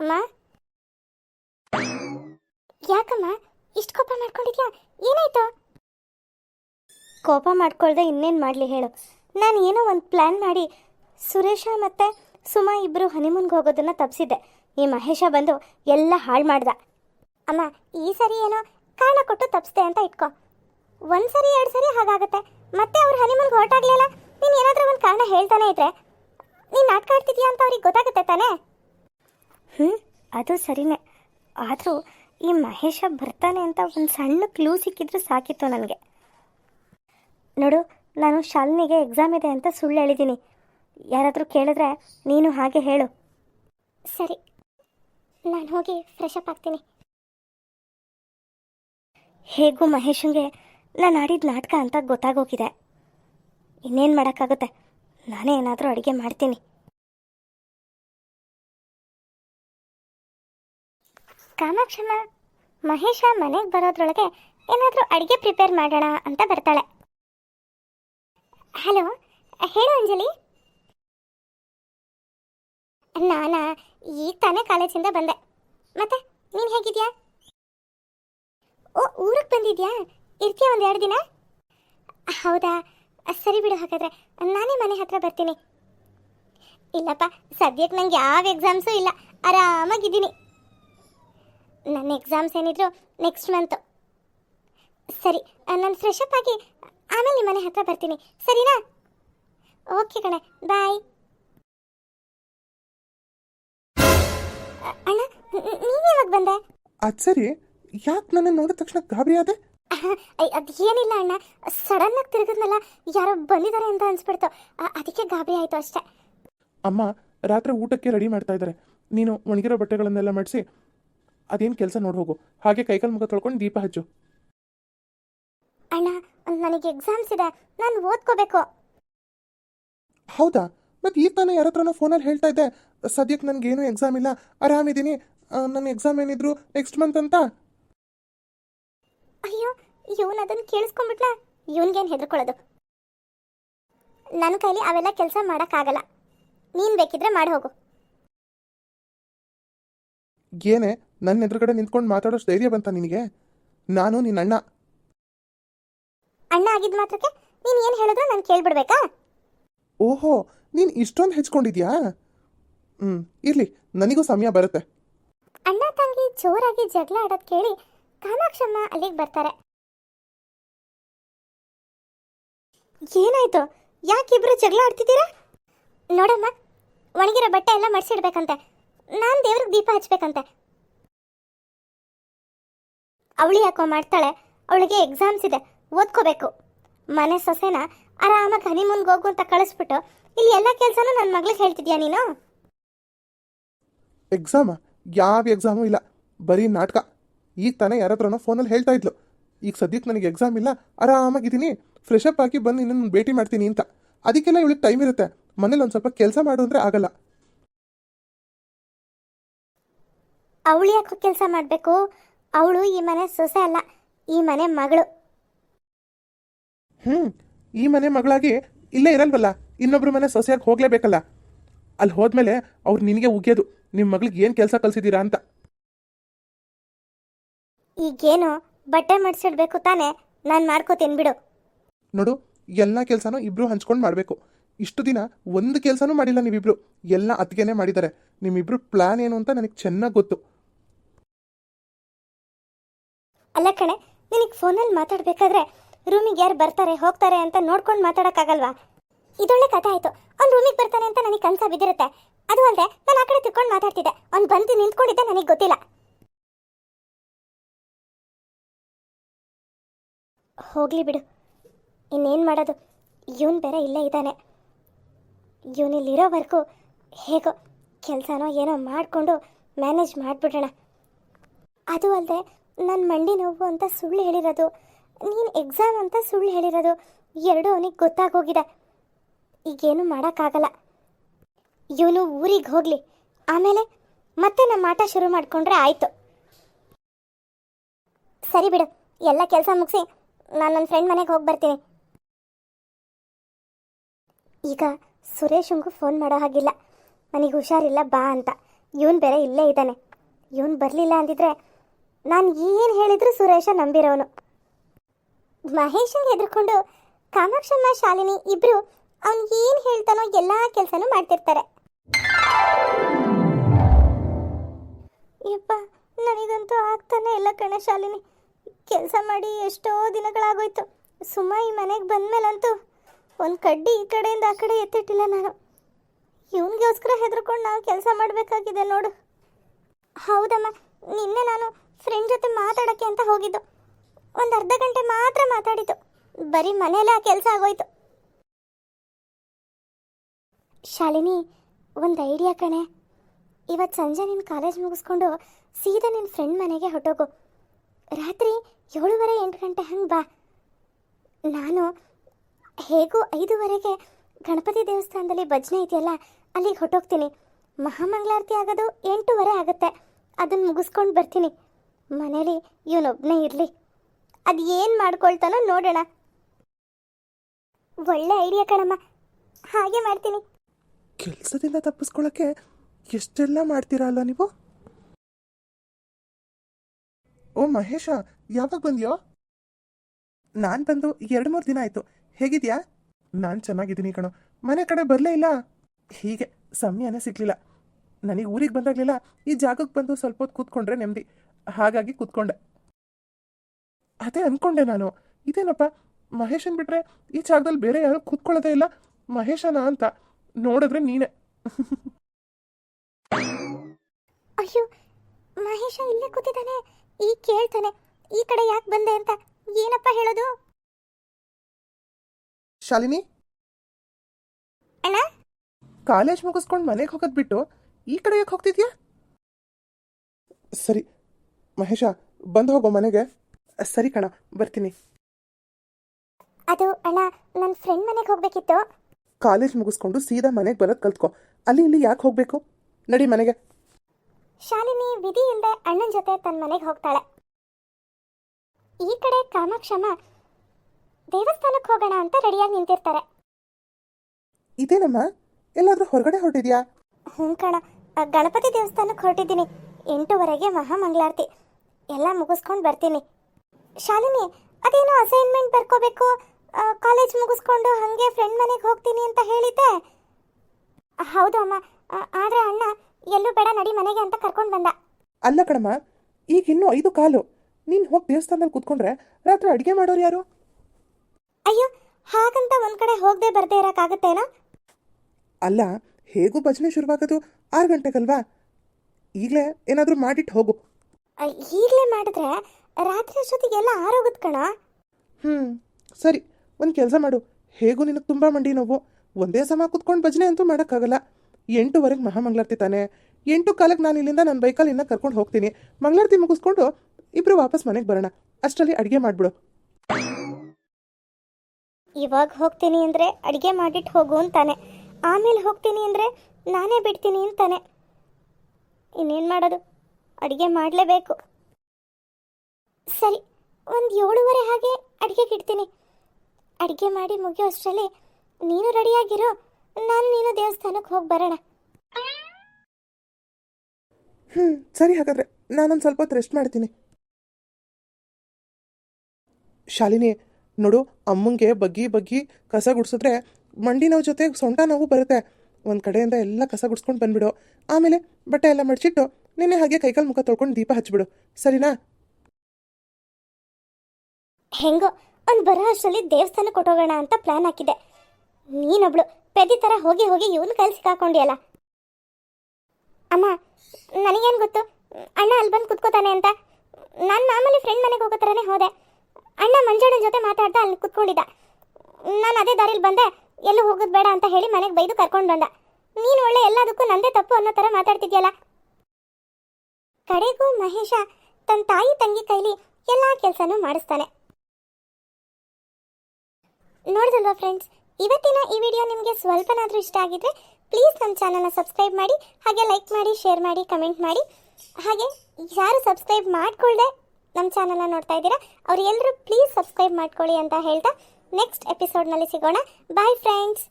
ಅಮ್ಮ? ಯಾಕಮ್ಮ? ಇಷ್ಟು ಕೋಪ ಮಾಡ್ಕೊಂಡಿದ್ಯಾ? ಏನಾಯ್ತು? ಕೋಪ ಮಾಡ್ಕೊಳ್ದೆ ಇನ್ನೇನು ಮಾಡಲಿ ಹೇಳು. ನಾನು ಏನೋ ಒಂದು ಪ್ಲ್ಯಾನ್ ಮಾಡಿ ಸುರೇಶ ಮತ್ತು ಸುಮಾ ಇಬ್ಬರು ಹನಿಮೂನ್ಗೆ ಹೋಗೋದನ್ನ ತಪ್ಪಿಸಿದ್ದೆ ಈ ಮಹೇಶ ಬಂದು ಎಲ್ಲ ಹಾಳು ಮಾಡ್ದ. ಅಮ್ಮ, ಈ ಸರಿ ಏನೋ ಕಾರಣ ಕೊಟ್ಟು ತಪ್ಪಿಸ್ದೆ ಅಂತ ಇಟ್ಕೋ. ಒಂದು ಸರಿ, ಎರಡು ಸರಿ ಹಾಗಾಗುತ್ತೆ. ಮತ್ತೆ ಅವ್ರು ಹನಿಮೂನ್ಗೆ ಹೊರಟಾಗ್ಲಿಲ್ಲ? ನೀನು ಏನಾದರೂ ಒಂದು ಕಾರಣ ಹೇಳ್ತಾನೆ ಇದ್ರೆ? ನೀನು ನಾಟಕ ಆಡ್ತಿದ್ಯಾ ಅಂತ ಅವ್ರಿಗೆ ಗೊತ್ತಾಗುತ್ತೆ ತಾನೇ? ಹ್ಞೂ ಅದು ಸರಿನೇ. ಆದರೂ ಈ ಮಹೇಶ ಬರ್ತಾನೆ ಅಂತ ಒಂದು ಸಣ್ಣ ಕ್ಲೂ ಸಿಕ್ಕಿದ್ರು ಸಾಕಿತ್ತು ನನಗೆ. ನೋಡು ನಾನು ಶಾಲಿನಿಗೆ ಎಕ್ಸಾಮ್ ಇದೆ ಅಂತ ಸುಳ್ಳು ಹೇಳಿದ್ದೀನಿ ಯಾರಾದರೂ ಕೇಳಿದ್ರೆ ನೀನು ಹಾಗೆ ಹೇಳು. ಸರಿ. ನಾನು ಹೋಗಿ ಫ್ರೆಶ್ ಅಪ್ ಆಗ್ತೀನಿ. ಹೇಗೂ ಮಹೇಶಂಗೆ ನಾನು ಆಡಿದ ನಾಟಕ ಅಂತ ಗೊತ್ತಾಗೋಗಿದೆ. ಇನ್ನೇನು ಮಾಡೋಕ್ಕಾಗುತ್ತೆ? ನಾನೇ ಏನಾದರೂ ಅಡುಗೆ ಮಾಡ್ತೀನಿ. ಕಾಮಾಕ್ಷಮ್ಮ, ಮಹೇಶ ಮನೆಗೆ ಬರೋದ್ರೊಳಗೆ ಏನಾದರೂ ಅಡುಗೆ ಪ್ರಿಪೇರ್ ಮಾಡೋಣ ಅಂತ ಬರ್ತಾಳೆ. ಹಲೋ ಹೇಳು ಅಂಜಲಿ. ನಾನಾ ಈಗ ತಾನೇ ಕಾಲೇಜಿಂದ ಬಂದೆ. ಮತ್ತೆ, ನೀನು ಹೇಗಿದ್ಯಾ? ಓ, ಊರಿಗೆ ಬಂದಿದ್ಯಾ? ಇರ್ತೀಯ ಒಂದು ಎರಡು ದಿನ? ಹೌದಾ, ಸರಿ ಬಿಡು, ಹಾಗಾದ್ರೆ ನಾನೇ ಮನೆ ಹತ್ರ ಬರ್ತೀನಿ. ಇಲ್ಲಪ್ಪ ಸದ್ಯಕ್ಕೆ ನಂಗೆ ಯಾವ ಎಕ್ಸಾಮ್ಸು ಇಲ್ಲ, ಆರಾಮಾಗಿದ್ದೀನಿ. ನನ್ನ ಎಕ್ಸಾಮ್ಸ್ ಏನಿದ್ರು ನೆಕ್ಸ್ಟ್ ಮಂತ್ ಸರಿ ನಾನು ಫ್ರೆಶ್ ಅಪ್ ಆಗಿ ಆಮೇಲೆ ನಿಮ್ಮ ಮನೆ ಹತ್ರ ಬರ್ತೀನಿ. ಸರಿನಾ? ಓಕೆ ಕಣೆ ಬಾಯ್ ಅಣ್ಣ ನೀನು ಯಾವಾಗ ಬಂದೆ? ಅದು ಸರಿ ಯಾಕೆ ನನ್ನ ನೋಡಿದ ತಕ್ಷಣ ಗಾಬರಿ ಆದೆ? ಅದು ಏನಿಲ್ಲ ಅಣ್ಣ ಸಡನ್ ಆಗಿ ತಿರುಗಿದ್ನಲ್ಲ ಯಾರೋ ಬಂದಿದ್ದಾರೆ ಅಂತ ಅನ್ಸ್ಬಿಡ್ತು. ಅದಕ್ಕೆ ಗಾಬರಿ ಆಯ್ತು ಅಷ್ಟೇ. ಅಮ್ಮ ರಾತ್ರಿ ಊಟಕ್ಕೆ ರೆಡಿ ಮಾಡ್ತಾ ಇದ್ದಾರೆ ನೀನು ಒಣಗಿರೋ ಬಟ್ಟೆಗಳನ್ನೆಲ್ಲ ಮಾಡಿಸಿ ಅದೇನು ಕೆಲಸ ನೋಡಿ ಹೋಗು. ಹಾಗೆ ಕೈಕಾಲು ಮುಖ ತೊಳ್ಕೊಂಡು ದೀಪ ಹಚ್ಚು. ಅಣ್ಣ ನನಗೆ ಎಕ್ಸಾಮ್ಸ್ ಇದೆ. ನಾನು ಓದ್ಕೋಬೇಕು. ಹೌದಾ? ಮತ್ತು ಈಗ ನಾನು ಯಾರ ಹತ್ರನೋ ಫೋನಲ್ಲಿ ಹೇಳ್ತಾ ಇದ್ದೆ. ಸದ್ಯಕ್ಕೆ ನನಗೇನು ಎಕ್ಸಾಮ್ ಇಲ್ಲ. ಆರಾಮಿದ್ದೀನಿ ನನ್ನ ಎಕ್ಸಾಮ್ ಏನಿದ್ರು ನೆಕ್ಸ್ಟ್ ಮಂತ್ ಅಂತ? ಅಯ್ಯೋ ಇವನ್ ಅದನ್ನ ಕೇಳಿಸ್ಕೊಂಡ್ಬಿಟ್ಲ? ಇವನ್ಗೇನು ಹೆದರ್ಕೊಳ್ಳೋದು? ನನ್ನ ಕೈಲಿ ಅವೆಲ್ಲ ಕೆಲಸ ಮಾಡೋಕ್ಕಾಗಲ್ಲ. ನೀನು ಬೇಕಿದ್ರೆ ಮಾಡಿ ಹೋಗು. ಏನೇ? ನನ್ನ ಎದುರುಗಡೆ ನಿಂತ್ಕೊಂಡು ಮಾತಾಡೋಷ್ಟು ಧೈರ್ಯ ಬಂತ ನಿನಗೆ? ನಾನು ನಿನ್ನ ಅಣ್ಣ. ಅಣ್ಣ ಆಗಿದ್ ಮಾತ್ರಕ್ಕೆ ನೀನು ಏನು ಹೇಳಿದ್ರು ನಾನು ಕೇಳ್ಬಿಡ್ಬೇಕಾ? ಓಹೋ ನೀನು ಇಷ್ಟೊಂದು ಹೆಚ್ಕೊಂಡಿದ್ಯಾ? ಹ್ಞೂ ಇರಲಿ ನನಗೂ ಸಮಯ ಬರುತ್ತೆ. ಅಣ್ಣ ತಂಗಿ ಜೋರಾಗಿ ಜಗಳ ಆಡೋದ್ ಕೇಳಿ ಕಾಮಾಕ್ಷಮ್ಮ ಅಲ್ಲಿಗೆ ಬರ್ತಾರೆ. ಏನಾಯ್ತು? ಯಾಕಿಬ್ರು ಜಗಳ ಆಡ್ತಿದ್ದೀರಾ? ನೋಡಮ್ಮ ಒಣಗಿರೋ ಬಟ್ಟೆ ಎಲ್ಲ ಮಡ್ಸಿಡ್ಬೇಕಂತೆ. ನಾನು ದೇವ್ರಿಗೆ ದೀಪ ಹಚ್ಬೇಕಂತೆ. ಅವಳು ಯಾಕೋ ಮಾಡ್ತಾಳೆ, ಅವಳಿಗೆ ಎಕ್ಸಾಮ್ಸ್ ಇದೆ, ಓದ್ಕೋಬೇಕು. ಮನೆ ಸೊಸೆನ ಆರಾಮಾಗಿ ಹನಿಮೂನ್ಗೆ ಹೋಗು ಅಂತ ಕಳಿಸ್ಬಿಟ್ಟು, ಇಲ್ಲಿ ಎಲ್ಲ ಕೆಲಸನೂ ನನ್ನ ಮಗಳಿಗೆ ಹೇಳ್ತಿದ್ಯಾ ನೀನು? ಎಕ್ಸಾಮ ಯಾವ ಎಕ್ಸಾಮು ಇಲ್ಲ. ಬರೀ ನಾಟಕ. ಈಗ ತಾನೇ ಯಾರತ್ರನೋ ಫೋನಲ್ಲಿ ಹೇಳ್ತಾ ಇದ್ಲು. ಈಗ ಸದ್ಯಕ್ಕೆ ನನಗೆ ಎಕ್ಸಾಮ್ ಇಲ್ಲ ಆರಾಮಾಗಿದ್ದೀನಿ ಫ್ರೆಶ್ ಅಪ್ ಆಗಿ ಬಂದು ಇನ್ನೊಂದು ಭೇಟಿ ಮಾಡ್ತೀನಿ ಅಂತ. ಅದಕ್ಕೆಲ್ಲ ಇವಳಿಗೆ ಟೈಮ್ ಇರುತ್ತೆ. ಮನೇಲಿ ಒಂದು ಸ್ವಲ್ಪ ಕೆಲಸ ಮಾಡು ಅಂದರೆ ಆಗಲ್ಲ. ಅವಳು ಯಾಕೆ ಕೆಲಸ ಮಾಡಬೇಕು? ಅವಳು ಈ ಮನೆ ಸೊಸೆ ಅಲ್ಲ ಈ ಮನೆ ಮಗಳು. ಹ್ಞೂ ಈ ಮನೆ ಮಗಳಾಗಿ ಇಲ್ಲೇ ಇರಲ್ವಲ್ಲ? ಇನ್ನೊಬ್ರ ಮನೆ ಸೊಸೆಯಾಗಿ ಹೋಗಲೇಬೇಕಲ್ಲ? ಅಲ್ಲಿ ಹೋದ್ಮೇಲೆ ಅವ್ರು ನಿನಗೆ ಉಗ್ಯೋದು. ನಿಮ್ಮ ಮಗಳಿಗೆ ಏನು ಕೆಲಸ ಕಲಿಸಿದ್ದೀರಾ ಅಂತ. ಈಗೇನು ಬಟ್ಟೆ ಮಾಡಿಸಿಡ್ಬೇಕು ತಾನೇ? ನಾನು ಮಾಡ್ಕೋತೀನಿ ಬಿಡು. ನೋಡು ಎಲ್ಲ ಕೆಲಸನೂ ಇಬ್ರು ಹಂಚ್ಕೊಂಡು ಮಾಡಬೇಕು. ಇಷ್ಟು ದಿನ ಒಂದು ಕೆಲಸನೂ ಮಾಡಿಲ್ಲ ನೀವಿಬ್ರು. ಎಲ್ಲ ಅತ್ತಿಗೆನೇ ಮಾಡಿದ್ದಾರೆ ನಿಮ್ಮಿಬ್ರು ಪ್ಲಾನ್ ಏನು ಅಂತ ನನಗೆ ಚೆನ್ನಾಗಿ ಗೊತ್ತು. ಅಲ್ಲ ಕಣೆ, ನಿನಗೆ ಫೋನಲ್ಲಿ ಮಾತಾಡಬೇಕಾದ್ರೆ ರೂಮಿಗೆ ಯಾರು ಬರ್ತಾರೆ, ಹೋಗ್ತಾರೆ ಅಂತ ನೋಡ್ಕೊಂಡು ಮಾತಾಡೋಕ್ಕಾಗಲ್ವಾ? ಇದೊಳ್ಳೆ ಕಥೆ ಆಯಿತು. ಅವ್ನು ರೂಮಿಗೆ ಬರ್ತಾನೆ ಅಂತ ನನಗೆ ಕನಸ ಬಿದ್ದಿರುತ್ತೆ. ಅದು ಅಲ್ಲದೆ ನಾನು ಆ ಕಡೆ ತಿಳ್ಕೊಂಡು ಮಾತಾಡ್ತಿದ್ದೆ. ಅವ್ನು ಬಂದು ನಿಂತ್ಕೊಂಡಿದ್ದೆ ನನಗೆ ಗೊತ್ತಿಲ್ಲ. ಹೋಗ್ಲಿ ಬಿಡು. ಇನ್ನೇನು ಮಾಡೋದು? ಇವನು ಬೇರೆ ಇಲ್ಲೇ ಇದ್ದಾನೆ. ಇವನಿಲ್ಲಿರೋವರೆಗೂ ಹೇಗೋ ಕೆಲಸನೋ ಏನೋ ಮಾಡಿಕೊಂಡು ಮ್ಯಾನೇಜ್ ಮಾಡಿಬಿಡೋಣ. ಅದು ಅಲ್ಲದೆ ನನ್ನ ಮಂಡಿ ನೋವು ಅಂತ ಸುಳ್ಳು ಹೇಳಿರೋದು, ನೀನು ಎಕ್ಸಾಮ್ ಅಂತ ಸುಳ್ಳು ಹೇಳಿರೋದು ಎರಡೂ ಅವನಿಗೆ ಗೊತ್ತಾಗೋಗಿದೆ ಈಗೇನು ಮಾಡೋಕ್ಕಾಗಲ್ಲ. ಇವನು ಊರಿಗೆ ಹೋಗಲಿ. ಆಮೇಲೆ ಮತ್ತೆ ನಮ್ಮ ಆಟ ಶುರು ಮಾಡಿಕೊಂಡ್ರೆ ಆಯಿತು. ಸರಿ ಬಿಡು, ಎಲ್ಲ ಕೆಲಸ ಮುಗಿಸಿ ನಾನು ನನ್ನ ಫ್ರೆಂಡ್ ಮನೆಗೆ ಹೋಗಿ ಬರ್ತೀನಿ. ಈಗ ಸುರೇಶಂಗೂ ಫೋನ್ ಮಾಡೋ ಹಾಗಿಲ್ಲ. ನನಗೆ ಹುಷಾರಿಲ್ಲ, ಬಾ ಅಂತ. ಇವನು ಬೇರೆ ಇಲ್ಲೇ ಇದ್ದಾನೆ. ಇವನು ಬರಲಿಲ್ಲ ಅಂದಿದ್ರೆ ನಾನು ಏನು ಹೇಳಿದ್ರು ಸುರೇಶ ನಂಬಿರೋನು. ಮಹೇಶನ್ ಹೆದರ್ಕೊಂಡು ಕಾಮಾಕ್ಷಮ್ಮ, ಶಾಲಿನಿ ಇಬ್ರು ಅವ್ನು ಏನು ಹೇಳ್ತಾನೋ ಎಲ್ಲ ಕೆಲಸನೂ ಮಾಡ್ತಿರ್ತಾರೆ. ಯಪ್ಪ, ನನಗಂತೂ ಆಗ್ತಾನೆ ಇಲ್ಲ ಕಣ ಶಾಲಿನಿ. ಕೆಲಸ ಮಾಡಿ ಎಷ್ಟೋ ದಿನಗಳಾಗೋಯ್ತು. ಸುಮ್ಮ ಈ ಮನೆಗೆ ಬಂದ್ಮೇಲಂತೂ ಒಂದು ಕಡ್ಡಿ ಈ ಕಡೆಯಿಂದ ಆ ಕಡೆ ಎತ್ತಿಟ್ಟಿಲ್ಲ ನಾನು. ಇವನಿಗೋಸ್ಕರ ಹೆದರ್ಕೊಂಡು ನಾವು ಕೆಲಸ ಮಾಡಬೇಕಾಗಿದೆ ನೋಡು. ಹೌದಮ್ಮ, ನಿನ್ನೆ ನಾನು ಫ್ರೆಂಡ್ ಜೊತೆ ಮಾತಾಡೋಕ್ಕೆ ಅಂತ ಹೋಗಿದ್ದು. ಒಂದು ಅರ್ಧ ಗಂಟೆ ಮಾತ್ರ ಮಾತಾಡಿದ್ದು. ಬರೀ ಮನೆಯಲ್ಲೇ ಆ ಕೆಲಸ ಆಗೋಯ್ತು. ಶಾಲಿನಿ, ಒಂದು ಐಡಿಯಾ ಕಣೆ. ಇವತ್ತು ಸಂಜೆ ನಿನ್ನ ಕಾಲೇಜ್ ಮುಗಿಸ್ಕೊಂಡು ಸೀದಾ ನಿನ್ನ ಫ್ರೆಂಡ್ ಮನೆಗೆ ಹೊಟ್ಟೋಗು ರಾತ್ರಿ ಏಳುವರೆ ಎಂಟು ಗಂಟೆ ಹಂಗೆ ಬಾ. ನಾನು ಹೇಗೂ ಐದುವರೆಗೆ ಗಣಪತಿ ದೇವಸ್ಥಾನದಲ್ಲಿ ಭಜನೆ ಇದೆಯಲ್ಲ, ಅಲ್ಲಿಗೆ ಹೊಟ್ಟೋಗ್ತೀನಿ ಮಹಾಮಂಗಳಾರತಿ ಆಗೋದು ಎಂಟೂವರೆ ಆಗುತ್ತೆ. ಅದನ್ನು ಮುಗಿಸ್ಕೊಂಡು ಬರ್ತೀನಿ. ಮನೇಲಿ ಇವನೊಬ್ಬನೇ ಇರಲಿ. ಅದು ಏನು ಮಾಡ್ಕೊಳ್ತಾನೋ ನೋಡೋಣ. ಒಳ್ಳೆ ಐಡಿಯಾ ಕಣಮ್ಮ. ಹಾಗೆ ಮಾಡ್ತೀನಿ. ಕೆಲಸದಿಂದ ತಪ್ಪಿಸ್ಕೊಳ್ಳೋಕ್ಕೆ ಎಷ್ಟೆಲ್ಲ ಮಾಡ್ತೀರಾ ಅಲ್ಲ ನೀವು? ಓ ಮಹೇಶ, ಯಾವಾಗ ಬಂದ್ಯೋ? ನಾನು ಬಂದು ಎರಡು ಮೂರು ದಿನ ಆಯಿತು. ಹೇಗಿದ್ಯಾ? ನಾನು ಚೆನ್ನಾಗಿದ್ದೀನಿ ಕಣೋ. ಮನೆ ಕಡೆ ಬರಲೇ ಇಲ್ಲ? ಹೀಗೆ ಸಮಯನೇ ಸಿಗ್ಲಿಲ್ಲ. ನನಗೆ ಊರಿಗೆ ಬಂದಾಗಲಿಲ್ಲ ಈ ಜಾಗಕ್ಕೆ ಬಂದು ಸ್ವಲ್ಪ ಹೊತ್ತು ಕೂತ್ಕೊಂಡ್ರೆ ನೆಮ್ಮದಿ. ಹಾಗಾಗಿ ಕೂತ್ಕೊಂಡೆ. ಅದೇ ಅಂದ್ಕೊಂಡೆ ನಾನು ಇದೇನಪ್ಪ ಮಹೇಶನ್ ಬಿಟ್ರೆ ಈ ಜಾಗದಲ್ಲಿ ಬೇರೆ ಯಾರು ಕೂತ್ಕೊಳ್ಳೋದೇ ಇಲ್ಲ ಮಹೇಶನ ಅಂತ. ನೋಡಿದ್ರೆ ನೀನೆ. ಅಯ್ಯೋ ಮಹೇಶ ಇಲ್ಲೇ ಕೂತಿದ್ದಾನೆ ಈ ಕೇಳ್ತಾನೆ ಈ ಕಡೆ ಯಾಕೆ ಬಂದೆ ಅಂತ ಏನಪ್ಪ ಹೇಳೋದು? ಶಾಲಿನಿ? ಅಣ್ಣ? ಕಾಲೇಜ್ ಮುಗಿಸ್ಕೊಂಡು ಮನೆಗೆ ಹೋಗೋದ್ ಬಿಟ್ಟು ಈ ಕಡೆ ಯಾಕೆ ಹೋಗ್ತಿದ್ಯಾ? ಸರಿ ಮಹೇಶ ಬಂದು ಹೋಗೋ ಮನೆಗೆ. ಸರಿ ಕಣ ಬರ್ತೀನಿ. ಅದು ಅಣ್ಣ ನನ್ನ ಫ್ರೆಂಡ್ ಮನೆಗೆ ಹೋಗ್ಬೇಕಿತ್ತು. ಕಾಲೇಜ್ ಮುಗಿಸ್ಕೊಂಡು ಸೀದಾ ಮನೆಗೆ ಬರೋದು ಕಲ್ತ್ಕೊ. ಅಲ್ಲಿ ಇಲ್ಲಿ ಯಾಕೆ ಹೋಗ್ಬೇಕು? ನಡಿ ಮನೆಗೆ. ಶಾಲಿನಿ ವಿಧಿ ಇಲ್ಲದೆ ಅಣ್ಣನ ಜೊತೆ ತನ್ನ ಮನೆಗೆ ಹೋಗ್ತಾಳೆ. ಈ ಕಡೆ ಕಾಮಾಕ್ಷಮ್ಮ ದೇವಸ್ಥಾನಕ್ಕೆ ಹೋಗೋಣ ಅಂತ ರೆಡಿಯಾಗಿ ನಿಂತಿರ್ತಾರೆ. ಇದೇನಮ್ಮ? ಎಲ್ಲಾದ್ರೂ ಹೊರಗಡೆ ಹೊರಟಿದ್ಯಾ? ಹ್ಞೂ ಕಣ ಗಣಪತಿ ದೇವಸ್ಥಾನಕ್ಕೆ ಹೊರಟಿದ್ದೀನಿ. ಎಂಟೂವರೆಗೆ ಮಹಾಮಂಗಳಾರತಿ. ಎಲ್ಲ ಮುಗಿಸ್ಕೊಂಡು ಬರ್ತೀನಿ. ಶಾಲಿನಿ ಅದೇನೋ ಅಸೈನ್ಮೆಂಟ್ ಬರ್ಕೋಬೇಕು? ಕಾಲೇಜ್ ಮುಗಿಸ್ಕೊಂಡು ಹಾಗೆ ಫ್ರೆಂಡ್ ಮನೆಗೆ ಹೋಗ್ತೀನಿ ಅಂತ ಹೇಳಿದ್ದೆ. ಹೌದು ಅಮ್ಮ. ಆದ್ರೆ ಅಣ್ಣ ಎಲ್ಲೂ ಬೇಡ ನಡಿ ಮನೆಗೆ ಅಂತ ಕರ್ಕೊಂಡು ಬಂದ. ಅಲ್ಲ ಕಣಮ್ಮ ಈಗ ಇನ್ನೂ ಐದು ಕಾಲು. ನೀನು ಹೋಗಿ ದೇವಸ್ಥಾನದಲ್ಲಿ ಕೂತ್ಕೊಂಡ್ರೆ ರಾತ್ರಿ ಅಡುಗೆ ಮಾಡೋರು ಯಾರು? ಅಯ್ಯೋ ಹಾಗಂತ ಒಂದ್ ಕಡೆ ಹೋಗದೆ ಬರದೇ ಇರೋಕ್ಕಾಗತ್ತೇನೋ? ಅಲ್ಲ ಹೇಗೂ ಭಜನೆ ಶುರುವಾಗೋದು? ಆರು ಗಂಟೆಗಲ್ವಾ? ಈಗಲೇ ಏನಾದರೂ ಮಾಡಿಟ್ಟು ಹೋಗು. ಈಗಲೇ ಮಾಡಿದ್ರೆ ರಾತ್ರಿ ಅಷ್ಟೊತ್ತಿಗೆಲ್ಲ ಆರೋಗುತ್ತೆ ಕಣ. ಹ್ಞೂ ಸರಿ ಒಂದು ಕೆಲಸ ಮಾಡು. ಹೇಗೂ ನಿನಗೆ ತುಂಬ ಮಂಡಿ ನೋವು. ಒಂದೇ ಸಮ ಕುತ್ಕೊಂಡು ಭಜನೆ ಅಂತೂ ಮಾಡೋಕ್ಕಾಗಲ್ಲ. ಎಂಟುವರೆಗೆ ಮಹಾಮಂಗ್ಲಾರ್ತಿ ತಾನೆ. ಎಂಟು ಕಾಲಕ್ಕೆ ನಾನು ಇಲ್ಲಿಂದ ನನ್ನ ಬೈಕಲ್ಲಿ ಇನ್ನೂ ಕರ್ಕೊಂಡು ಹೋಗ್ತೀನಿ. ಮಂಗಳಾರತಿ ಮುಗಿಸ್ಕೊಂಡು ಇಬ್ಬರು ವಾಪಸ್ ಮನೆಗೆ ಬರೋಣ. ಅಷ್ಟರಲ್ಲಿ ಅಡುಗೆ ಮಾಡಿಬಿಡು. ಇವಾಗ ಹೋಗ್ತೀನಿ ಅಂದರೆ ಅಡುಗೆ ಮಾಡಿಟ್ಟು ಹೋಗು ಅಂತಾನೆ. ಆಮೇಲೆ ಹೋಗ್ತೀನಿ ಅಂದರೆ ನಾನೇ ಬಿಡ್ತೀನಿ ಅಂತಾನೆ. ಇನ್ನೇನು ಮಾಡೋದು? ಅಡುಗೆ ಮಾಡಲೇಬೇಕು. ಸರಿ, ಒಂದು ಏಳುವರೆ ಹಾಗೆ ಅಡುಗೆಗೆ ಇಡ್ತೀನಿ. ಅಡುಗೆ ಮಾಡಿ ಮುಗಿಯೋ ಅಷ್ಟರಲ್ಲಿ ನೀನು ರೆಡಿಯಾಗಿರೋ, ನಾನು ನೀನು ದೇವಸ್ಥಾನಕ್ಕೆ ಹೋಗಿ ಬರೋಣ. ಹ್ಞೂ ಸರಿ ಹಾಗಾದರೆ, ನಾನೊಂದು ಸ್ವಲ್ಪ ಹೊತ್ತು ರೆಸ್ಟ್ ಮಾಡ್ತೀನಿ. ಶಾಲಿನಿ, ನೋಡು, ಅಮ್ಮಂಗೆ ಬಗ್ಗಿ ಬಗ್ಗಿ ಕಸ ಗುಡಿಸಿದ್ರೆ ಮಂಡಿ ನೋವು ಜೊತೆ ಸೊಂಟ ನೋವು ಬರುತ್ತೆ. ಒಂದು ಕಡೆಯಿಂದ ಎಲ್ಲ ಕಸ ಗುಡ್ಸ್ಕೊಂಡು ಬಂದ್ಬಿಡು. ಆಮೇಲೆ ಬಟ್ಟೆ ಎಲ್ಲ ಮಡಚಿಟ್ಟು ನಿನ್ನೆ ಹಾಗೆ ಕೈಕಾಲು ಮುಖ ತೊಳ್ಕೊಂಡು ದೀಪ ಹಚ್ಬಿಡು. ಸರಿನಾ? ಹೆಂಗೋ ಒಂದು ಬರೋ ಅಷ್ಟರಲ್ಲಿ ದೇವಸ್ಥಾನಕ್ಕೆ ಕೊಟ್ಟೋಗೋಣ ಅಂತ ಪ್ಲಾನ್ ಹಾಕಿದ್ದೆ ನೀನೊಬ್ಳು ಪೆದಿ ಥರ ಹೋಗಿ ಹೋಗಿ ಇವನು ಕೈಲಿ ಸಿಕ್ಕಾಕೊಂಡಿಯಲ್ಲ? ಅಮ್ಮ, ನನಗೇನು ಗೊತ್ತು? ಅಣ್ಣ ಅಲ್ಲಿ ಬಂದು ಕುತ್ಕೋತಾನೆ ಅಂತ. ನಾನು ಮಾಮೂಲಿ ಫ್ರೆಂಡ್ ಮನೆಗೆ ಹೋಗೋ ಥರನೇ ಹೋದೆ. ಅಣ್ಣ ಮಂಜಣ್ಣನ ಜೊತೆ ಮಾತಾಡ್ತಾ ಅಲ್ಲಿ ಕುತ್ಕೊಂಡಿದ್ದ. ನಾನು ಅದೇ ದಾರಿಲಿ ಬಂದೆ. ಎಲ್ಲೂ ಹೋಗೋದು ಬೇಡ ಅಂತ ಹೇಳಿ ಮನೆಗೆ ಬೈದು ಕರ್ಕೊಂಡು ಬಂದ. ನೀನು ಒಳ್ಳೆ ಎಲ್ಲದಕ್ಕೂ ನಂದೇ ತಪ್ಪು ಅನ್ನೋ ಥರ ಮಾತಾಡ್ತಿದ್ಯಲ್ಲ? ಕಡೆಗೂ ಮಹೇಶ ತನ್ನ ತಾಯಿ ತಂಗಿ ಕೈಲಿ ಎಲ್ಲ ಕೆಲಸನೂ ಮಾಡಿಸ್ತಾನೆ. ನೋಡಿದಲ್ವಾ ಫ್ರೆಂಡ್ಸ್ ಇವತ್ತಿನ ಈ ವಿಡಿಯೋ ನಿಮಗೆ ಸ್ವಲ್ಪನಾದರೂ ಇಷ್ಟ ಆಗಿದ್ರೆ ಪ್ಲೀಸ್ ನಮ್ಮ ಚಾನಲ್ನ ಸಬ್ಸ್ಕ್ರೈಬ್ ಮಾಡಿ, ಹಾಗೆ ಲೈಕ್ ಮಾಡಿ ಶೇರ್ ಮಾಡಿ ಕಮೆಂಟ್ ಮಾಡಿ. ಹಾಗೆ ಯಾರು ಸಬ್ಸ್ಕ್ರೈಬ್ ಮಾಡ್ಕೊಳ್ಳದೆ ನಮ್ಮ ಚಾನಲ್ನ ನೋಡ್ತಾ ಇದ್ದೀರಾ ಅವರೆಲ್ಲರೂ ಪ್ಲೀಸ್ ಸಬ್ಸ್ಕ್ರೈಬ್ ಮಾಡ್ಕೊಳ್ಳಿ ಅಂತ ಹೇಳ್ತಾ ನೆಕ್ಸ್ಟ್ ಎಪಿಸೋಡ್ನಲ್ಲಿ ಸಿಗೋಣ ಬಾಯ್ ಫ್ರೆಂಡ್ಸ್